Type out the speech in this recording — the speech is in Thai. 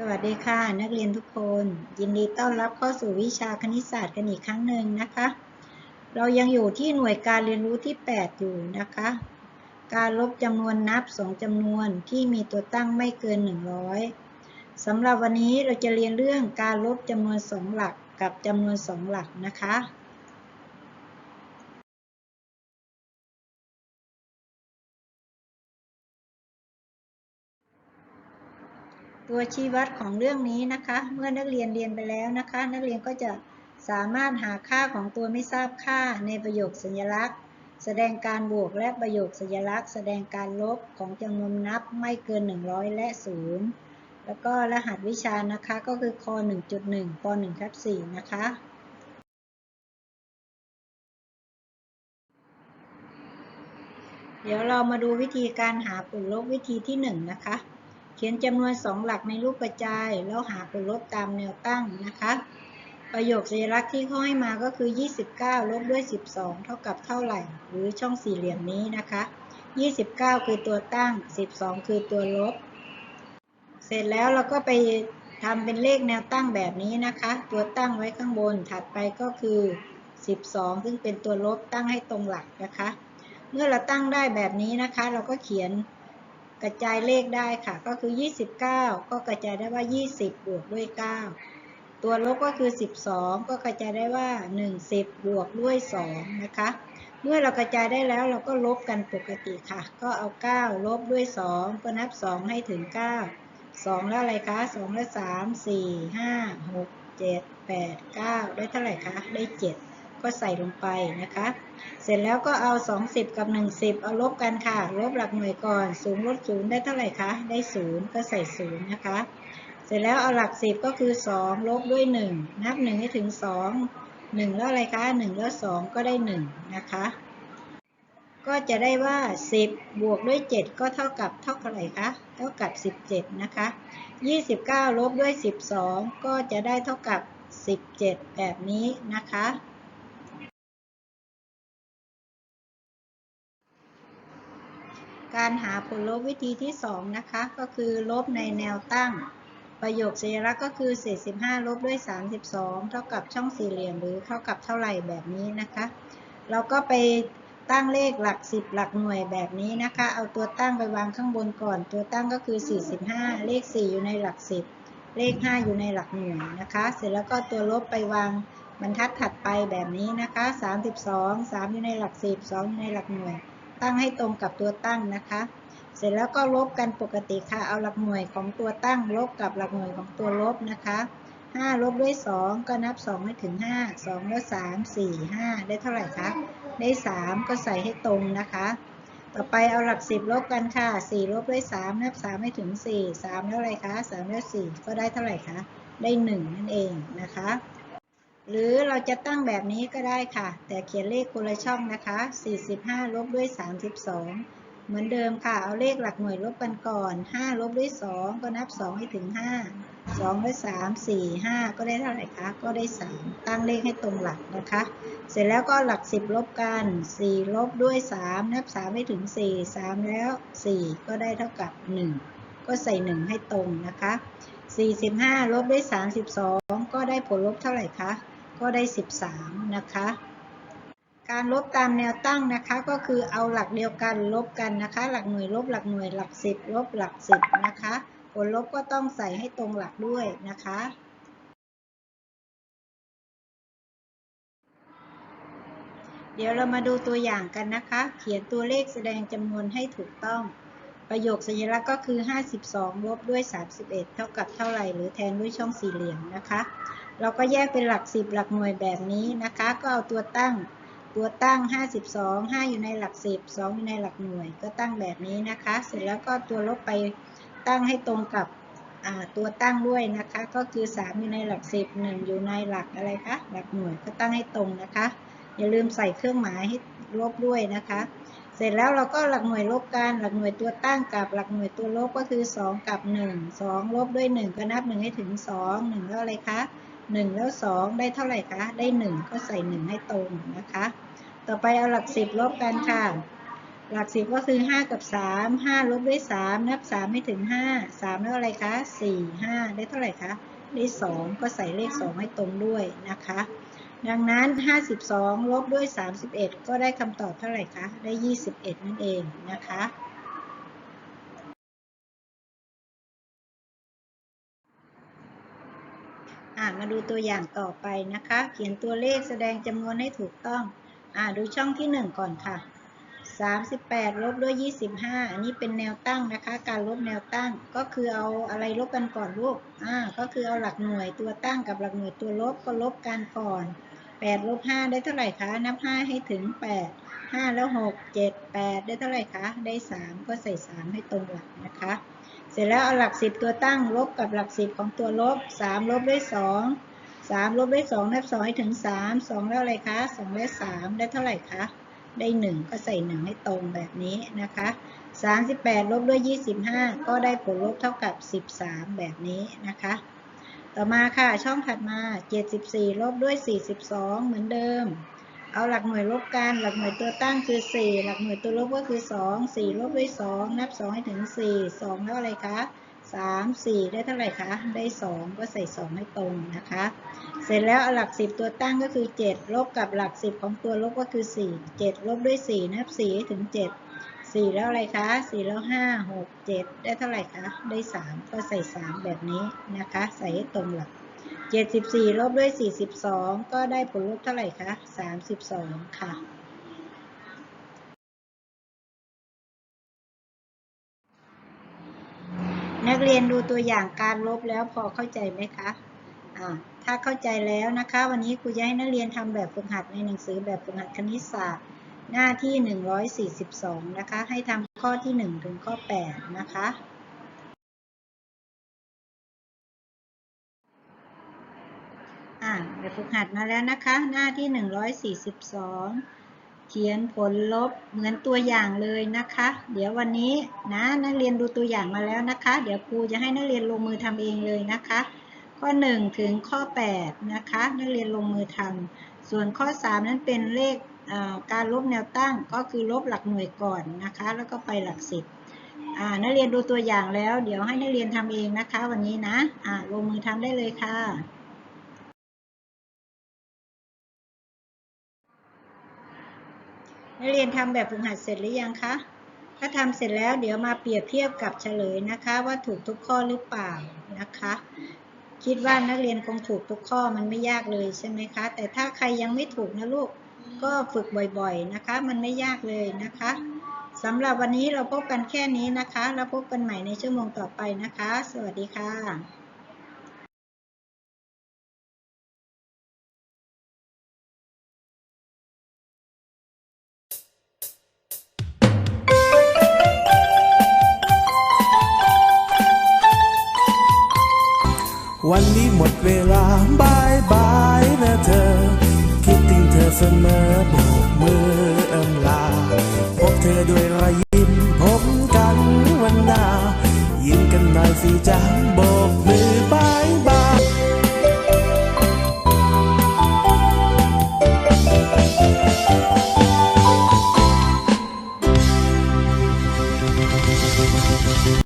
สวัสดีค่ะ นักเรียนทุกคน ยินดีต้อนรับเข้าสู่วิชาคณิตศาสตร์กันอีกครั้งหนึ่งนะคะ เรายังอยู่ที่หน่วยการเรียนรู้ที่ 8 อยู่นะคะ การลบจำนวนนับ 2จำนวนที่มีตัวตั้งไม่เกิน 100สำหรับวันนี้เราจะเรียนเรื่องการลบจำนวน 2 หลักกับจำนวน 2 หลักนะคะ ตัวชี้วัดของเรื่องนี้นะคะ เมื่อนักเรียนเรียนไปแล้วนะคะ นักเรียนก็จะสามารถหาค่าของตัวไม่ทราบค่าในประโยคสัญลักษณ์ แสดงการบวกและประโยคสัญลักษณ์ แสดงการลบของจำนวนนับไม่เกิน 100 และ 0 แล้วก็รหัสวิชานะคะก็คือค1.1ป1ทับ4นะคะเดี๋ยวเรามาดูวิธีการหาผลลบวิธีที่ 1 นะคะ เขียนจำนวน 2 หลักในรูปกระจาย แล้วหาผลลบตามแนวตั้งนะคะ ประโยคสัญลักษณ์ที่เขาให้มาก็คือ 29 ลบด้วย 12 เท่ากับเท่าไหร่ หรือช่องสี่เหลี่ยมนี้นะคะ 29 คือตัวตั้ง 12 คือตัวลบ เสร็จแล้วเราก็ไปทำเป็นเลขแนวตั้งแบบนี้นะคะ ตัวตั้งไว้ข้างบน ถัดไปก็คือ 12 ซึ่งเป็นตัวลบตั้งให้ตรงหลักนะคะ เมื่อเราตั้งได้แบบนี้นะคะ เราก็เขียน กระจายเลขได้ค่ะ ก็คือ 29 ก็กระจายได้ว่า 20 บวกด้วย 9 ตัวลบก็คือ 12 ก็กระจายได้ว่า 10 บวกด้วย 2 นะคะ เมื่อเรากระจายได้แล้วเราก็ลบกันปกติค่ะ ก็เอา 9 ลบด้วย 2 ก็นับ 2 ให้ถึง 9 2 แล้วอะไรคะ 2 แล้ว 3 4 5 6 7 8 9 ได้เท่าไหร่คะ ได้ 7 ก็ใส่ลงไปนะคะ เสร็จแล้วก็เอา 20 กับ 10 เอาลบกันค่ะ ลบหลักหน่วยก่อนศูนย์ลดศูนย์ได้เท่าไหร่คะ ได้0ก็ใส่0นะคะ เสร็จแล้วเอาหลัก 10 ก็คือ 2 ลบด้วย 1 นับ 1 ให้ถึง 2 1 แล้วอะไรคะ1แล้ว 2 ก็ได้ 1 นะคะ ก็จะได้ว่า 10 บวกด้วย 7 ก็เท่ากับเท่าไหร่คะเท่ากับ 17 นะคะ 29 ลบด้วย 12 ก็จะได้เท่ากับ 17 แบบนี้นะคะ การหาผลลบวิธีที่ 2 นะคะ ก็คือลบในแนวตั้ง ประโยคสัญลักษณ์ก็คือ45ลบด้วย 32 เท่ากับช่องสี่เหลี่ยมหรือเท่ากับเท่าไหร่แบบนี้นะคะ เราก็ไปตั้งเลขหลัก 10 หลักหน่วยแบบนี้นะคะ เอาตัวตั้งไปวางข้างบนก่อน ตัวตั้งก็คือ 45 เลข 4 อยู่ในหลัก 10 เลข 5 อยู่ในหลักหน่วยนะคะ เสร็จแล้วก็ตัวลบไปวางบรรทัดถัดไปแบบนี้นะคะ 32 3 อยู่ในหลัก 10 2 อยู่ในหลักหน่วย ตั้งให้ตรงกับตัวตั้งนะคะ เสร็จแล้วก็ลบกันปกติค่ะ เอาหลักหน่วยของตัวตั้งลบกับหลักหน่วยของตัวลบนะคะ 5 ลบด้วย 2 ก็นับ 2 ให้ถึง 5 2 แล้ว 3 4 5 ได้เท่าไหร่คะ ได้ 3 ก็ใส่ให้ตรงนะคะ ต่อไปเอาหลัก 10 ลบกันค่ะ 4 ลบด้วย 3 นับ 3 ให้ถึง 4 3 แล้วอะไรคะ 3 แล้ว 4 ก็ได้เท่าไหร่คะ ได้ 1 นั่นเองนะคะ หรือเราจะตั้งแบบนี้ก็ได้ค่ะ แต่เขียนเลขคนละช่องนะคะ 45 ลบด้วย 32 เหมือนเดิมค่ะ เอาเลขหลักหน่วยลบกันก่อน 5 ลบด้วย 2 ก็นับ 2 ให้ถึง 5 2ด้วย3 4 5 ก็ได้เท่าไหร่คะ ก็ได้ 3 ตั้งเลขให้ตรงหลักนะคะ เสร็จแล้วก็หลัก 10 ลบกัน 4 ลบด้วย 3 นับ 3 ให้ถึง 4 3 แล้ว 4 ก็ได้เท่ากับ 1 ก็ใส่ 1 ให้ตรงนะคะ 45 ลบด้วย 32 ก็ได้ผลลบเท่าไหร่คะ ก็ได้ 13 นะคะ การลบตามแนวตั้งนะคะ ก็คือเอาหลักเดียวกันลบกันนะคะ หลักหน่วยลบหลักหน่วยหลัก 10 ลบหลัก 10 นะคะ ผลลบก็ต้องใส่ให้ตรงหลักด้วยนะคะเดี๋ยวเรามาดูตัวอย่างกันนะคะ เขียนตัวเลขแสดงจำนวนให้ถูกต้อง ประโยคสัญลักษณ์ก็คือ 52 ลบด้วย 31 เท่ากับเท่าไหร่ หรือแทนด้วยช่องสี่เหลี่ยมนะคะ เราก็แยกเป็นหลัก 10 หลักหน่วยแบบนี้นะคะ ก็เอาตัวตั้ง ตัวตั้ง 52 5 อยู่ในหลัก 10 2 อยู่ในหลักหน่วย ก็ตั้งแบบนี้นะคะ เสร็จแล้วก็ตัวลบไปตั้งให้ตรงกับตัวตั้งด้วยนะคะ ก็คือ 3 อยู่ในหลัก 10 1 อยู่ในหลักอะไรคะ หลักหน่วย ก็ตั้งให้ตรงนะคะ อย่าลืมใส่เครื่องหมายให้ลบด้วยนะคะ เสร็จแล้วเราก็หลักหน่วยลบกัน หลักหน่วยตัวตั้งกับหลักหน่วยตัวลบก็คือ 2 กับ 1 2 ลบด้วย 1 ก็นับ 1 ให้ถึง 2 1แล้วอะไรคะ 1 แล้ว 2 ได้เท่าไหร่คะ ได้ 1 ก็ใส่ 1 ให้ตรงนะคะ ต่อไปเอาหลัก 10 ลบกันค่ะ หลักสิบก็คือห้ากับสามห้าลบด้วยสามนับสามให้ถึงห้าสามแล้วอะไรคะสี่ห้าได้เท่าไหร่คะ ได้สองก็ใส่เลขสองให้ตรงด้วยนะคะ ดังนั้น 52 ลบด้วย 31 ก็ได้คำตอบเท่าไหร่คะ ได้ 21 นั่นเองนะคะ อ่ามาดูตัวอย่างต่อไปนะคะ เขียนตัวเลขแสดงจำนวนให้ถูกต้อง อ่าดูช่องที่ 1 ก่อนค่ะ 38ลบด้วย 25 อันนี้เป็นแนวตั้งนะคะ การลบแนวตั้งก็คือเอาอะไรลบกันก่อนลูก อ่า ก็คือเอาหลักหน่วยตัวตั้งกับหลักหน่วยตัวลบก็ลบกันก่อน8ลบ5ได้เท่าไหร่คะ นับ 5 ให้ถึง 8 5แล้ว6 7 8ได้เท่าไหร่คะ ได้3ก็ใส่3ให้ตรงหลักนะคะ เสร็จแล้วเอาหลัก10ตัวตั้งลบกับหลัก10ของตัวลบ3ลบด้วย2 3ลบด้วย2นับ2ให้ถึง3 2แล้วอะไรคะ2แล้ว3ได้เท่าไหร่คะ ได้1ก็ใส่1ให้ตรงแบบนี้นะคะ38ลบด้วย25ก็ได้ผลลบเท่ากับ13แบบนี้นะคะ ต่อมาค่ะช่องถัดมา74ลบด้วย42เหมือนเดิม เอาหลักหน่วยลบกัน หลักหน่วยตัวตั้งคือ 4 หลักหน่วยตัวลบก็คือ 2 4 ลบด้วย 2 นับ 2 ให้ถึง 4 2 แล้วอะไรคะ 3 4 ได้เท่าไหร่คะ ได้ 2 ก็ใส่ 2 ให้ตรงนะคะ เสร็จแล้วเอาหลัก 10 ตัวตั้งก็คือ 7 ลบกับหลัก 10 ของตัวลบก็คือ 4 7 ลบด้วย 4 นับ 4 ให้ถึง 7 4 แล้วอะไรคะ 4 แล้ว 5 6 7 ได้เท่าไหร่คะ ได้ 3 ก็ใส่ 3 แบบนี้นะคะ ใส่ให้ตรงหลัก 74 ลบด้วย 42 ก็ได้ผลลบเท่าไหร่คะ 32 ค่ะ นักเรียนดูตัวอย่างการลบแล้วพอเข้าใจไหมคะถ้าเข้าใจแล้วนะคะ วันนี้ครูจะให้นักเรียนทำแบบฝึกหัดในหนังสือแบบฝึกหัดคณิตศาสตร์ หน้าที่ 142 นะคะ ให้ทำข้อที่ 1 ถึงข้อ 8 นะคะ อ่า แบบฝึกหัดมาแล้วนะคะ หน้าที่ 142 เขียนผลลบเหมือนตัวอย่างเลยนะคะ เดี๋ยววันนี้นะนักเรียนดูตัวอย่างมาแล้วนะคะ เดี๋ยวครูจะให้นักเรียนลงมือทำเองเลยนะคะ ข้อ 1 ถึงข้อ 8 นะคะ นักเรียนลงมือทำส่วนข้อ 3 นั้นเป็นเลขการลบแนวตั้งก็คือลบหลักหน่วยก่อนนะคะ แล้วก็ไปหลักสิบนักเรียนดูตัวอย่างแล้ว เดี๋ยวให้นักเรียนทำเองนะคะ วันนี้นะอ่าลงมือทำได้เลยค่ะ นักเรียนทำแบบฝึกหัดเสร็จหรือยังคะ ถ้าทำเสร็จแล้วเดี๋ยวมาเปรียบเทียบกับเฉลยนะคะ ว่าถูกทุกข้อหรือเปล่านะคะ คิดว่านักเรียนคงถูกทุกข้อมันไม่ยากเลยใช่ไหมคะ แต่ถ้าใครยังไม่ถูกนะลูกก็ฝึกบ่อยๆนะคะ มันไม่ยากเลยนะคะสำหรับวันนี้เราพบกันแค่นี้นะคะ แล้วพบกันใหม่ในชั่วโมงต่อไปนะคะ สวัสดีค่ะ วันนี้หมดเวลาบายบายนะเธอ คิดถึงเธอเสมอโบกมือเอำลา พบเธอด้วยรอยยิ้มพบกันวันหน้า ยิ้มกันหน่อยสิจ้าโบกมือบายบาย